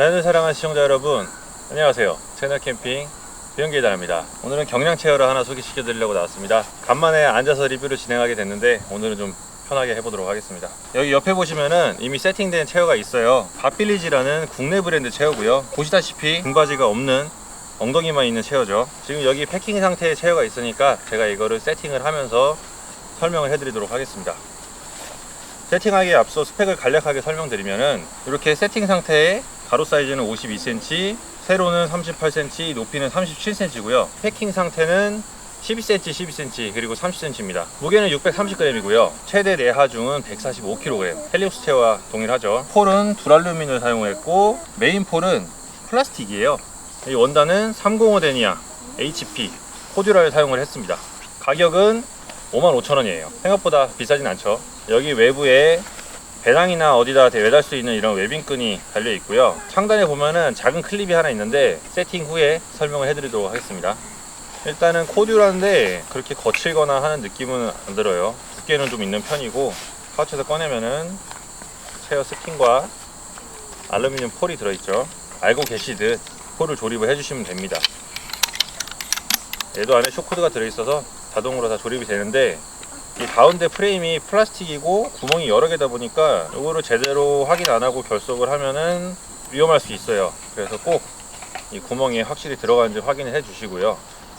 자연을 사랑하는 시청자 여러분 안녕하세요. 채널 캠핑 비행기단입니다. 오늘은 경량 체어를 하나 소개시켜 드리려고 나왔습니다. 간만에 앉아서 리뷰를 진행하게 됐는데 오늘은 좀 편하게 해보도록 하겠습니다. 여기 옆에 보시면은 이미 세팅된 체어가 있어요. 밥빌리지라는 국내 브랜드 체어고요. 보시다시피 등받이가 없는 엉덩이만 있는 체어죠. 지금 여기 패킹 상태의 체어가 있으니까 제가 이거를 세팅을 하면서 설명을 해드리도록 하겠습니다. 세팅하기에 앞서 스펙을 간략하게 설명드리면은 이렇게 세팅 상태에 가로 사이즈는 52cm, 세로는 38cm, 높이는 37cm고요. 패킹 상태는 12cm, 12cm, 그리고 30cm입니다. 무게는 630g이고요. 최대 내하중은 145kg. 헬리옵스 체와 동일하죠. 폴은 두랄루민을 사용했고 메인 폴은 플라스틱이에요. 이 원단은 305 데니아 HP 코듀라를 사용을 했습니다. 가격은 55,000원이에요. 생각보다 비싸진 않죠. 여기 외부에 배낭이나 어디다 매달 수 있는 이런 웨빙끈이 달려 있고요. 상단에 보면은 작은 클립이 하나 있는데 세팅 후에 설명을 해드리도록 하겠습니다. 일단은 코듀라인데 그렇게 거칠거나 하는 느낌은 안 들어요. 두께는 좀 있는 편이고 파우치에서 꺼내면은 체어 스킨과 알루미늄 폴이 들어있죠. 알고 계시듯 폴을 조립을 해주시면 됩니다. 얘도 안에 쇼코드가 들어있어서 자동으로 다 조립이 되는데 이 가운데 프레임이 플라스틱이고 구멍이 여러 개다 보니까 이거를 제대로 확인 안 하고 결속을 하면은 위험할 수 있어요. 그래서 꼭 이 구멍이 확실히 들어가는지 확인을 해 주시고요.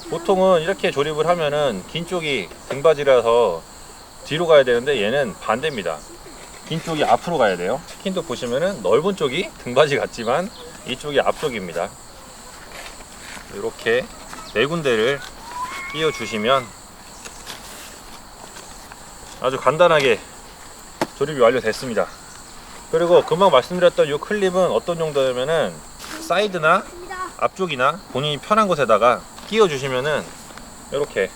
보통은 이렇게 조립을 하면은 긴 쪽이 등받이라서 뒤로 가야 되는데 얘는 반대입니다. 긴 쪽이 앞으로 가야 돼요. 스킨도 보시면은 넓은 쪽이 등받이 같지만 이쪽이 앞쪽입니다. 이렇게 네 군데를 끼워 주시면 아주 간단하게 조립이 완료됐습니다. 그리고 금방 말씀드렸던 이 클립은 어떤 용도냐면은 사이드나 앞쪽이나 본인이 편한 곳에다가 끼워 주시면은 이렇게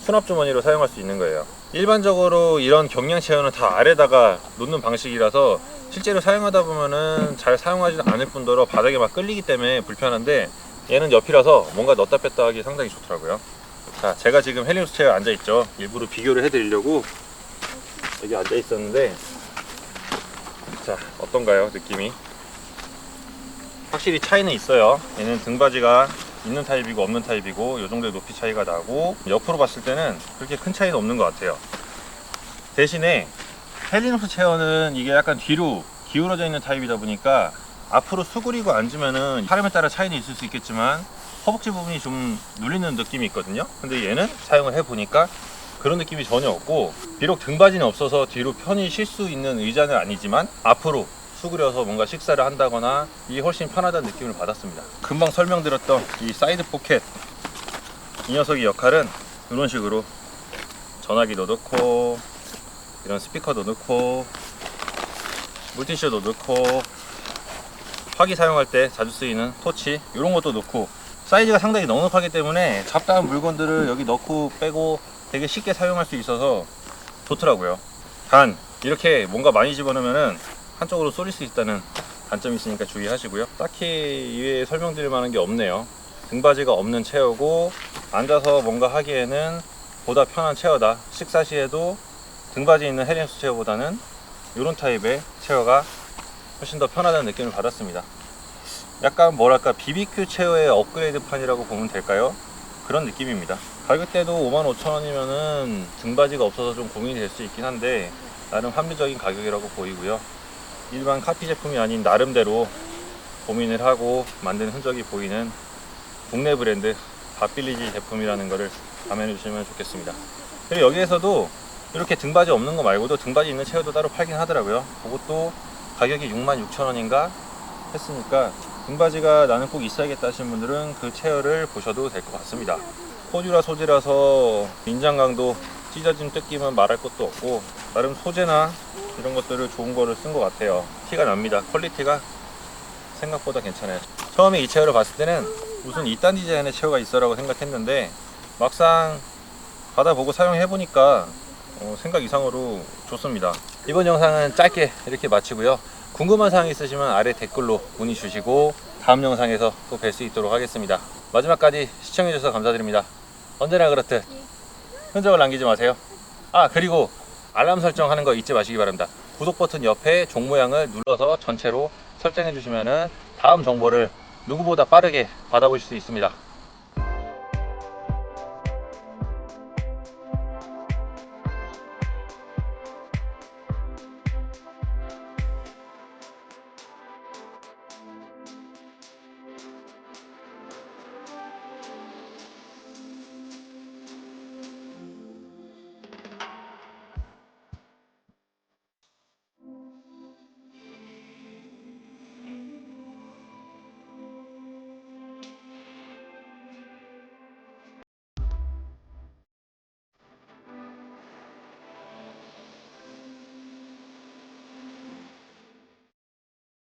수납 주머니로 사용할 수 있는 거예요. 일반적으로 이런 경량 체어는 다 아래다가 놓는 방식이라서 실제로 사용하다 보면은 잘 사용하지 않을 뿐더러 바닥에 막 끌리기 때문에 불편한데 얘는 옆이라서 뭔가 넣었다 뺐다 하기 상당히 좋더라고요. 자, 제가 지금 헬리우스 체어에 앉아 있죠. 일부러 비교를 해드리려고 여기 앉아 있었는데, 자, 어떤가요, 느낌이? 확실히 차이는 있어요. 얘는 등받이가 있는 타입이고 없는 타입이고, 이 정도의 높이 차이가 나고, 옆으로 봤을 때는 그렇게 큰 차이는 없는 것 같아요. 대신에 헬리우스 체어는 이게 약간 뒤로 기울어져 있는 타입이다 보니까 앞으로 수그리고 앉으면은 사람에 따라 차이는 있을 수 있겠지만 허벅지 부분이 좀 눌리는 느낌이 있거든요. 근데 얘는 사용을 해보니까 그런 느낌이 전혀 없고 비록 등받이는 없어서 뒤로 편히 쉴 수 있는 의자는 아니지만 앞으로 수그려서 뭔가 식사를 한다거나 이게 훨씬 편하다는 느낌을 받았습니다. 금방 설명드렸던 이 사이드 포켓 이 녀석의 역할은 이런 식으로 전화기도 넣고 이런 스피커도 넣고 물티슈도 넣고 화기 사용할 때 자주 쓰이는 토치 이런 것도 넣고 사이즈가 상당히 넉넉하기 때문에 잡다한 물건들을 여기 넣고 빼고 되게 쉽게 사용할 수 있어서 좋더라고요. 단 이렇게 뭔가 많이 집어넣으면은 한쪽으로 쏠릴 수 있다는 단점이 있으니까 주의하시고요. 딱히 이외에 설명드릴 만한 게 없네요. 등받이가 없는 체어고 앉아서 뭔가 하기에는 보다 편한 체어다. 식사 시에도 등받이 있는 헬린스 체어보다는 이런 타입의 체어가 훨씬 더 편하다는 느낌을 받았습니다. 약간 뭐랄까 BBQ 체어의 업그레이드 판이라고 보면 될까요? 그런 느낌입니다. 가격대도 55,000원이면은 등받이가 없어서 좀 고민이 될 수 있긴 한데 나름 합리적인 가격이라고 보이고요. 일반 카피 제품이 아닌 나름대로 고민을 하고 만든 흔적이 보이는 국내 브랜드 밥빌리지 제품이라는 것을 감안해 주시면 좋겠습니다. 그리고 여기에서도 이렇게 등받이 없는 거 말고도 등받이 있는 체어도 따로 팔긴 하더라고요. 그것도 가격이 66,000원인가 했으니까 등받이가 나는 꼭 있어야겠다 하시는 분들은 그 체어를 보셔도 될 것 같습니다. 코듀라 소재라서 인장 강도 찢어진 뜯김은 말할 것도 없고 나름 소재나 이런 것들을 좋은 거를 쓴 것 같아요. 티가 납니다. 퀄리티가 생각보다 괜찮아요. 처음에 이 체어를 봤을 때는 무슨 이딴 디자인의 체어가 있어라고 생각했는데 막상 받아보고 사용해보니까 어, 생각 이상으로 좋습니다. 이번 영상은 짧게 이렇게 마치고요. 궁금한 사항 있으시면 아래 댓글로 문의 주시고 다음 영상에서 또 뵐 수 있도록 하겠습니다. 마지막까지 시청해주셔서 감사드립니다. 언제나 그렇듯 흔적을 남기지 마세요. 아 그리고 알람 설정하는 거 잊지 마시기 바랍니다. 구독 버튼 옆에 종 모양을 눌러서 전체로 설정해 주시면은 다음 정보를 누구보다 빠르게 받아보실 수 있습니다.